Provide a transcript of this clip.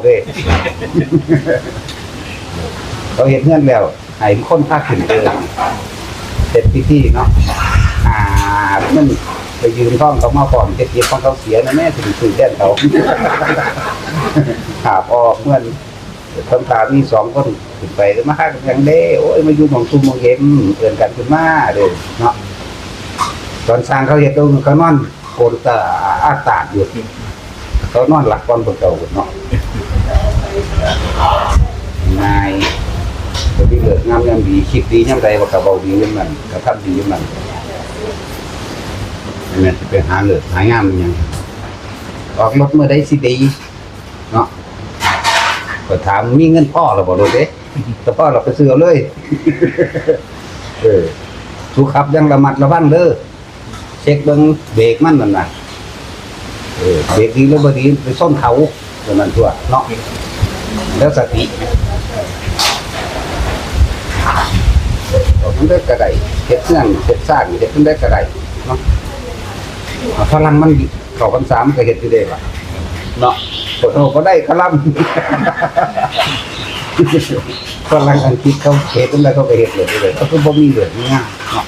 เด้เขาเห็นเงื่อนแล้วให้คนพาขึ้นเดินเสร็จพิธีเนาะอ่ามันไปยืนท้องเขามาก่อนเจ็บเจ็บของเขาเสียนะแม่ถึงสื่อแทนเขาหาบออกเมื่อนคำถามีสองคนขึ้นไปมาฆ่ากันย่างเด้โอ้ยมาอยู่ของซุ่มมองเห็นเกินกันขึ้นมาเด้อเนาะตอนสร้างเขาเห็นตรงเขานอนโกนตาอาตาดอยู่เขานอนหลับก่อนบนเก่าเนาะ นายตัวที่เลิกงามยามดีคิดดียามใดว่ากับเบาดียามนั้นกับทำดียามนั้นอันนี้จะไปหาเลิกหางามมันยังออกรถเมื่อใดสิดีเนาะก็ถามมีเงินพ่อหรือกเล่ารถเด้แต่พ่อเราไปซื้อเลยเออสุขับยังระมัดระวังเด้อเช็คเบิ้งเบรกมันนั่นน่ะเออเบรกดีหรือบ่ดีไปส้นเขาเท่านั้นทั่วเนาะ แล้วสติมันได้กระไดเห็ดเสื่องเห็ดสร้างเห็ดมันได้กระไดเนาะเอาพลังมันเข้าพรรษามันก็เห็ดอยู่เด้ล่ะเนาะโอ้โหก็ได้คลัมพลังอังกฤษเขาเห็ดอะไรเขาก็เห็ดเลยเลยเขาก็บ่มีเลยง่ายเนาะ